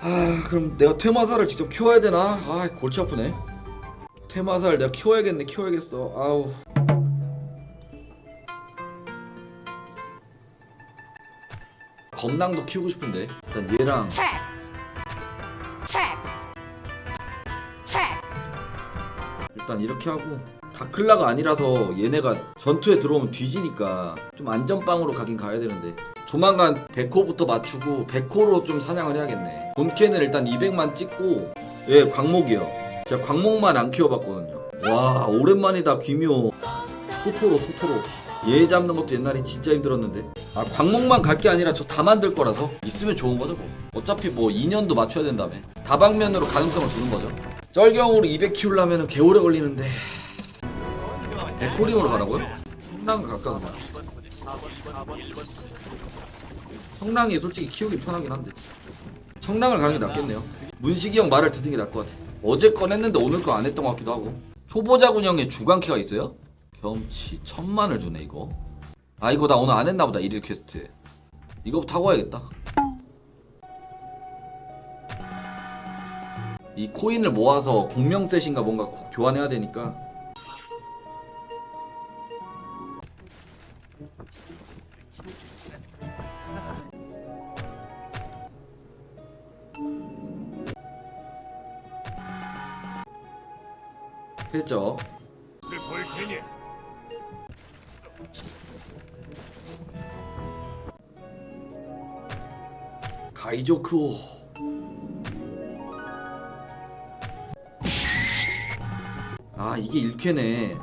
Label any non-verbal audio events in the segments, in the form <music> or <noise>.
아 그럼 내가 퇴마사를 직접 키워야 되나? 아 골치 아프네. 퇴마사를 내가 키워야겠네 키워야겠어. 아우. 검낭도 키우고 싶은데. 일단 얘랑. check, check, check. 일단 이렇게 하고. 다클라가 아니라서 얘네가 전투에 들어오면 뒤지니까 좀 안전빵으로 가긴 가야 되는데 조만간 백호부터 맞추고 백호로 좀 사냥을 해야겠네. 본캐는 일단 200만 찍고 얘 광목이요. 제가 광목만 안 키워봤거든요. 와 오랜만이다 귀묘. 토토로 토토로. 얘 잡는 것도 옛날에 진짜 힘들었는데. 아 광목만 갈 게 아니라 저 다 만들 거라서? 있으면 좋은 거죠 뭐. 어차피 뭐 2년도 맞춰야 된다며. 다방면으로 가능성을 주는 거죠. 쩔경으로 200 키우려면 개오래 걸리는데. 백호림으로 가라고요? 성랑 갈까 그냥 성랑이 솔직히 키우기 편하긴 한데. 청랑을 가는 게 낫겠네요. 문식이 형 말을 듣는 게 나을 것 같아. 어제 건 했는데 오늘 거 안 했던 것 같기도 하고. 초보자 군형에 주간키가 있어요? 경치 천만을 주네 이거. 아 이거 나 오늘 안 했나 보다 일일 퀘스트. 이거부터 하고 와야겠다. 이 코인을 모아서 공명셋인가 뭔가 고- 교환해야 되니까 했죠. 가이조크오. 아 이게 1쾌네.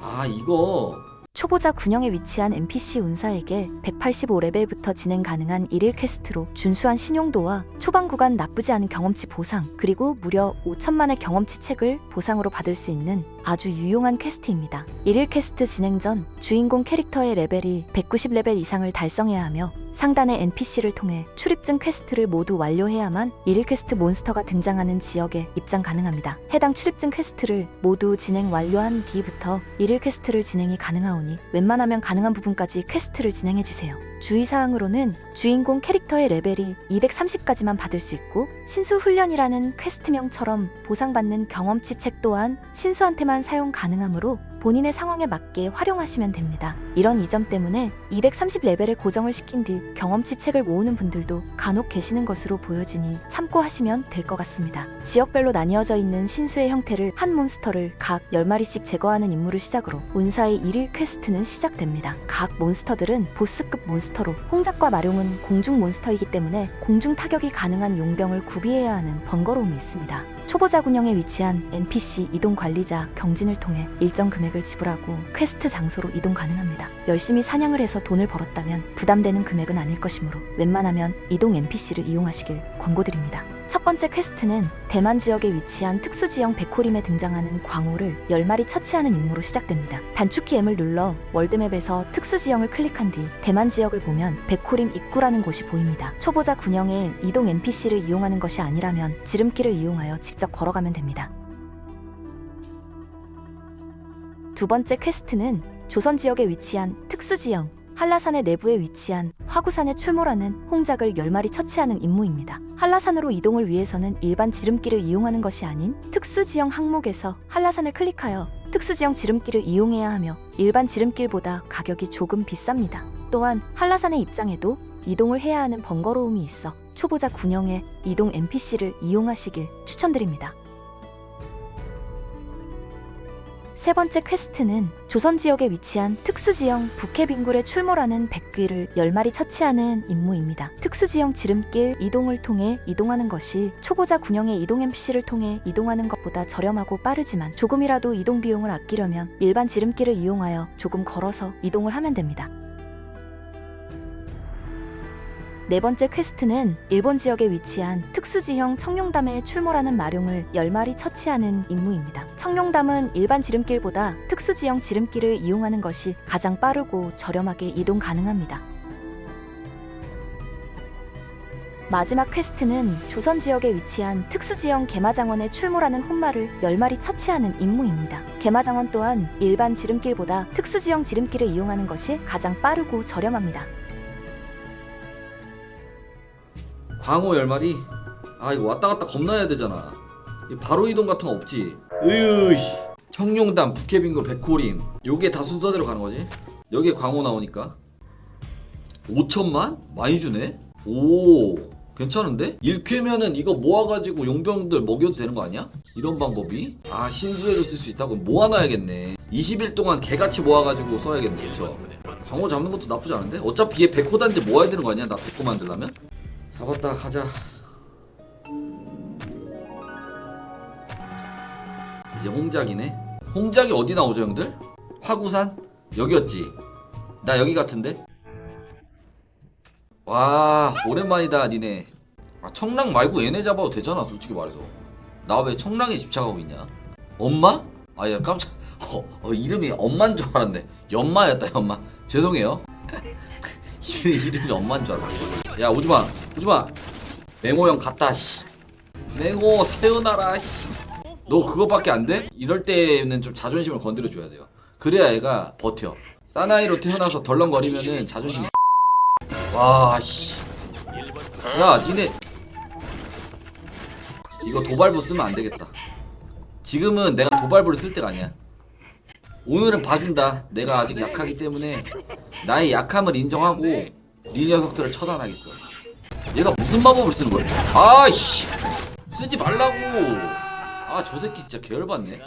아 이거 초보자 군영에 위치한 NPC 운사에게 185레벨부터 진행 가능한 일일 퀘스트로 준수한 신용도와 초반 구간 나쁘지 않은 경험치 보상, 그리고 무려 5천만의 경험치 책을 보상으로 받을 수 있는 아주 유용한 퀘스트입니다. 일일 퀘스트 진행 전 주인공 캐릭터의 레벨이 190레벨 이상을 달성해야 하며 상단의 NPC를 통해 출입증 퀘스트를 모두 완료해야만 일일 퀘스트 몬스터가 등장하는 지역에 입장 가능합니다. 해당 출입증 퀘스트를 모두 진행 완료한 뒤부터 일일 퀘스트를 진행이 가능하오니 웬만하면 가능한 부분까지 퀘스트를 진행해 주세요. 주의사항으로는 주인공 캐릭터의 레벨이 230까지만 받을 수 있고 신수 훈련이라는 퀘스트명처럼 보상받는 경험치 책 또한 신수한테만 사용 가능하므로 본인의 상황에 맞게 활용하시면 됩니다. 이런 이점 때문에 230레벨에 고정을 시킨 뒤 경험치 책을 모으는 분들도 간혹 계시는 것으로 보여지니 참고하시면 될 것 같습니다. 지역별로 나뉘어져 있는 신수의 형태를 한 몬스터를 각 10마리씩 제거하는 임무를 시작으로 운사의 일일 퀘스트는 시작됩니다. 각 몬스터들은 보스급 몬스터로 홍작과 마룡은 공중 몬스터이기 때문에 공중 타격이 가능한 용병을 구비해야 하는 번거로움이 있습니다. 초보자 군영에 위치한 NPC 이동 관리자 경진을 통해 일정 금액을 지불하고 퀘스트 장소로 이동 가능합니다. 열심히 사냥을 해서 돈을 벌었다면 부담되는 금액은 아닐 것이므로 웬만하면 이동 NPC를 이용하시길 권고드립니다. 첫 번째 퀘스트는 대만 지역에 위치한 특수지형 백호림에 등장하는 광호를 10마리 처치하는 임무로 시작됩니다. 단축키 M을 눌러 월드맵에서 특수지형을 클릭한 뒤 대만 지역을 보면 백호림 입구라는 곳이 보입니다. 초보자 군영에 이동 NPC를 이용하는 것이 아니라면 지름길을 이용하여 직접 걸어가면 됩니다. 두 번째 퀘스트는 조선 지역에 위치한 특수지형 한라산의 내부에 위치한 화구산에 출몰하는 홍작을 10마리 처치하는 임무입니다. 한라산으로 이동을 위해서는 일반 지름길을 이용하는 것이 아닌 특수지형 항목에서 한라산을 클릭하여 특수지형 지름길을 이용해야 하며 일반 지름길보다 가격이 조금 비쌉니다. 또한 한라산의 입장에도 이동을 해야 하는 번거로움이 있어 초보자 군영에 이동 NPC를 이용하시길 추천드립니다. 세 번째 퀘스트는 조선 지역에 위치한 특수지형 북해빙굴에 출몰하는 백귀를 10마리 처치하는 임무입니다. 특수지형 지름길 이동을 통해 이동하는 것이 초보자 군영의 이동 NPC를 통해 이동하는 것보다 저렴하고 빠르지만 조금이라도 이동 비용을 아끼려면 일반 지름길을 이용하여 조금 걸어서 이동을 하면 됩니다. 네 번째 퀘스트는 일본 지역에 위치한 특수지형 청룡담에 출몰하는 마룡을 10마리 처치하는 임무입니다. 청룡담은 일반 지름길보다 특수지형 지름길을 이용하는 것이 가장 빠르고 저렴하게 이동 가능합니다. 마지막 퀘스트는 조선 지역에 위치한 특수지형 개마장원에 출몰하는 혼마를 10마리 처치하는 임무입니다. 개마장원 또한 일반 지름길보다 특수지형 지름길을 이용하는 것이 가장 빠르고 저렴합니다. 광호 10마리 아 이거 왔다 갔다 겁나 해야 되잖아 이 바로 이동 같은 거 없지 으이 청룡단 부캐빙고 백호림 요게 다 순서대로 가는 거지 여기에 광호 나오니까 5천만? 많이 주네 오 괜찮은데? 1쾌면은 이거 모아가지고 용병들 먹여도 되는 거 아니야? 이런 방법이? 아 신수에도 쓸 수 있다고 모아놔야겠네 20일 동안 개같이 모아가지고 써야겠네 그쵸? 광호 잡는 것도 나쁘지 않은데? 어차피 얘 백호 단지 모아야 되는 거 아니야? 나 백호 만들려면? 잡았다 가자. 이제 홍작이네? 홍작이 어디 나오죠 형들? 화구산? 여기였지. 나 여기 같은데? 와 오랜만이다 니네. 아, 청랑 말고 얘네 잡아도 되잖아 솔직히 말해서. 나 왜 청랑에 집착하고 있냐? 엄마? 아야 깜짝 어, 어, 이름이 엄마인 줄 알았네. 연마였다 연마. 죄송해요 이름이, 엄마인 줄 알았어. 야 오지마 오지마. 맹호 형 갔다 씨. 맹호 사요나라 씨너 그거밖에 안 돼? 이럴 때는 좀 자존심을 건드려 줘야 돼요. 그래야 애가 버텨. 사나이로 태어나서 덜렁거리면은 자존심 <laughs> 와씨. 야 니네. 이거 도발부 쓰면 안 되겠다. 지금은 내가 도발부를 쓸 때가 아니야 오늘은 봐준다. 내가 아직 약하기 때문에 나의 약함을 인정하고 네 녀석들을 처단하겠어. 얘가 무슨 마법을 쓰는 거야? 아이씨! 쓰지 말라고! 아 저 새끼 진짜 개열받네.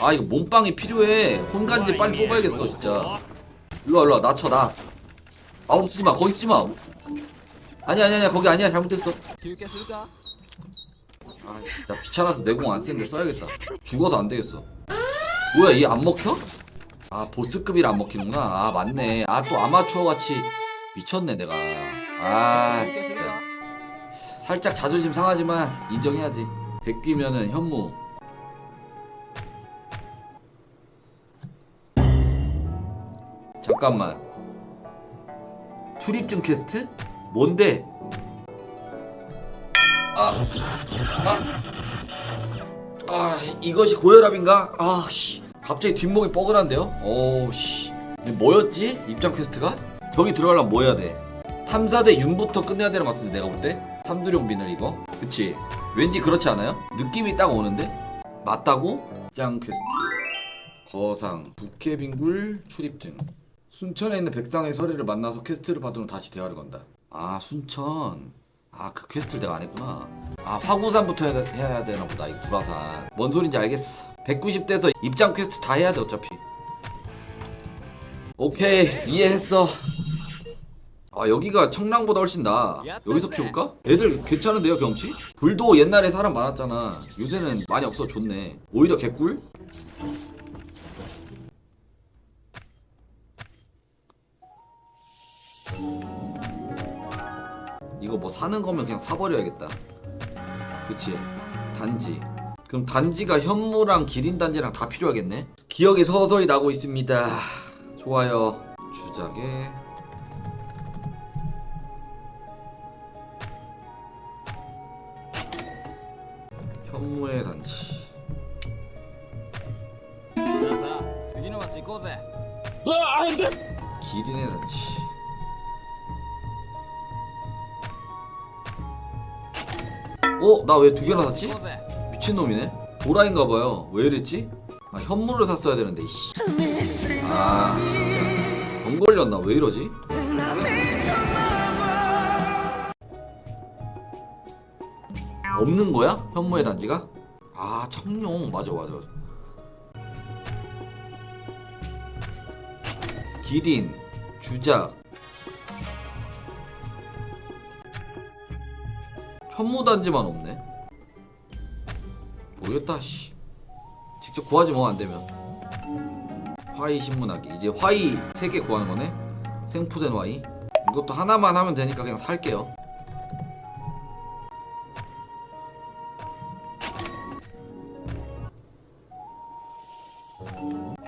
아 이거 몸빵이 필요해. 혼간지 빨리 뽑아야겠어 진짜. 일로 와 일로와. 나쳐 나. 마법 쓰지 마. 거기 쓰지 마. 아니야 아니야 아니야. 거기 아니야. 잘못했어. 아씨. 나 귀찮아서 내공 안 쓰는데 써야겠다. 죽어서 안 되겠어 뭐야 얘 안 먹혀? 아 보스급이라 안 먹히는구나 아 맞네 아 또 아마추어 같이 미쳤네 내가 아 진짜 살짝 자존심 상하지만 인정해야지 백귀면은 현무 잠깐만 출입증 퀘스트? 뭔데? 아, 아, 아 이것이 고혈압인가? 아씨 갑자기 뒷목이 뻐근한데요? 오씨 뭐였지? 입장 퀘스트가? 저기 들어가려면 뭐 해야 돼? 탐사대 윤부터 끝내야 되는 것 같은데 내가 볼 때? 삼두룡 비늘 이거 그치? 왠지 그렇지 않아요? 느낌이 딱 오는데? 맞다고? 입장 퀘스트 거상 북해빙굴 출입증 순천에 있는 백상의 서리를 만나서 퀘스트를 후 다시 대화를 건다 아 순천 아 그 퀘스트를 내가 안 했구나. 아 화구산부터 해야, 해야 되나 보다 이 구라산. 뭔 소린지 알겠어. 190대에서 입장 퀘스트 다 해야 돼 어차피. 오케이 이해했어. 아 여기가 청랑보다 훨씬 나아 여기서 키울까? 애들 괜찮은데요 경치? 불도 옛날에 사람 많았잖아. 요새는 많이 없어 좋네. 오히려 개꿀? 이거 뭐 사는 거면 그냥 사버려야겠다. 그치? 단지. 그럼 단지가 현무랑 기린 단지랑 다 필요하겠네? 기억이 서서히 나고 있습니다. 좋아요. 주작에. 현무의 단지. 아, 기린의 단지. 어? 나 왜 두 개나 샀지? 미친놈이네 도라인가봐요 왜 이랬지? 아 현물을 샀어야 되는데 아... 병 걸렸나 왜 이러지? 없는 거야? 현무의 단지가? 아 청룡 맞아 맞아 기린 주작 현무 단지만 없네. 모르겠다 씨. 직접 구하지 뭐 안되면. 화이 신문하기. 이제 화이 3개 구하는 거네? 생푸된 화이. 이것도 하나만 하면 되니까 그냥 살게요.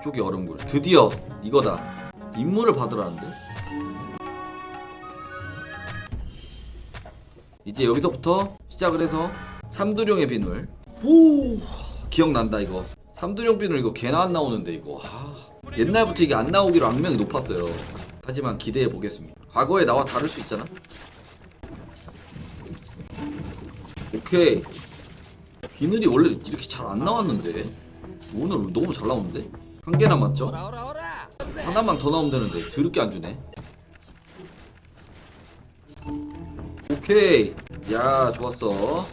쪽이 얼음굴 드디어 이거다. 임무를 받으라는데 이제 여기서부터 시작을 해서 삼두룡의 비늘. 오 기억난다 이거. 삼두룡 비늘 이거 개나 안 나오는데 이거. 아, 옛날부터 이게 안 나오기로 악명이 높았어요. 하지만 기대해 보겠습니다. 과거에 나와 다를 수 있잖아. 오케이. 비늘이 원래 이렇게 잘 안 나왔는데? 오늘 너무 잘 나오는데? 한 개 남았죠? 하나만 더 나오면 되는데 드럽게 안 주네 오케이. 야 좋았어.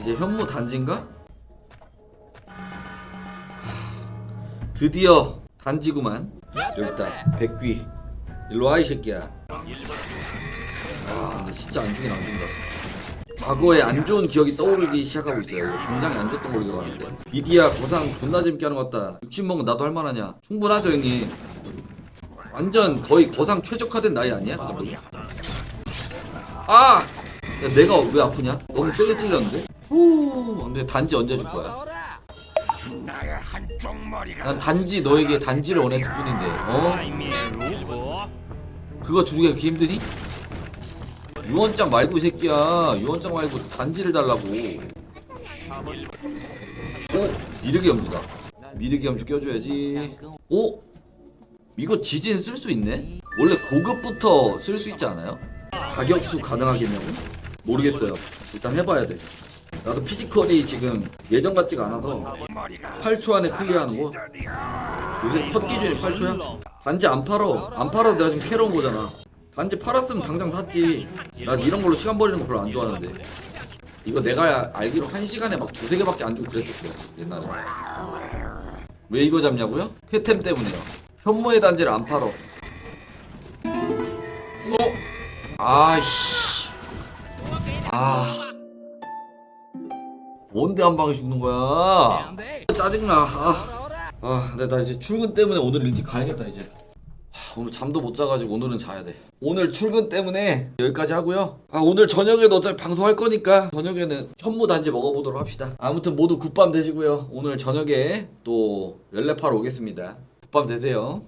이제 현무 단지인가? 하, 드디어 단지구만. 여기다. 백귀. 일로 와 이 새끼야. 아 근데 진짜 안 주긴 안 준다. 과거에 안 좋은 기억이 떠오르기 시작하고 있어요. 굉장히 안 좋던 걸로 기억하는데. 비디야 거상 존나 재밌게 하는 것 같다. 60 먹은 나도 할 만하냐? 충분하죠 형님 완전 거의 거상 최적화된 나이 아니야? 아! 야, 내가 왜 아프냐? 너무 세게 찔렸는데? 후, 근데 단지 언제 줄 거야? 난 단지 너에게 단지를 원했을 뿐인데, 어? 그거 주기가 그렇게 힘드니? 유언장 말고 이 새끼야. 유언장 말고 단지를 달라고. 오, 미르기 염주다. 미르기 염주 껴줘야지. 오, 이거 지진 쓸 수 있네? 원래 고급부터 쓸 수 있지 않아요? 가격수 가능하겠냐고? 모르겠어요 일단 해봐야 돼 나도 피지컬이 지금 예전 같지가 않아서 8초 안에 클리어하는 거 요새 컷 기준이 8초야? 단지 안 팔어. 안 팔아도 내가 지금 캐러온 거잖아. 단지 팔았으면 당장 샀지. 난 이런 걸로 시간 버리는 거 별로 안 좋아하는데. 이거 내가 알기로 한 시간에 막 두세 개밖에 안 주고 그랬었어. 옛날에. 왜 이거 잡냐고요? 쾌템 때문에요. 현모의 단지를 안 팔어. 어? 아이씨. 아. 뭔데 한 방에 죽는 거야? 짜증나. 아. 아, 근데 나 이제 출근 때문에 오늘 일찍 가야겠다 이제. 하, 오늘 잠도 못 자가지고 오늘은 자야 돼. 오늘 출근 때문에 여기까지 하고요. 아, 오늘 저녁에도 어차피 방송할 거니까 저녁에는 현무 단지 먹어보도록 합시다. 아무튼 모두 굿밤 되시고요. 오늘 저녁에 또 연랩하러 오겠습니다. 굿밤 되세요.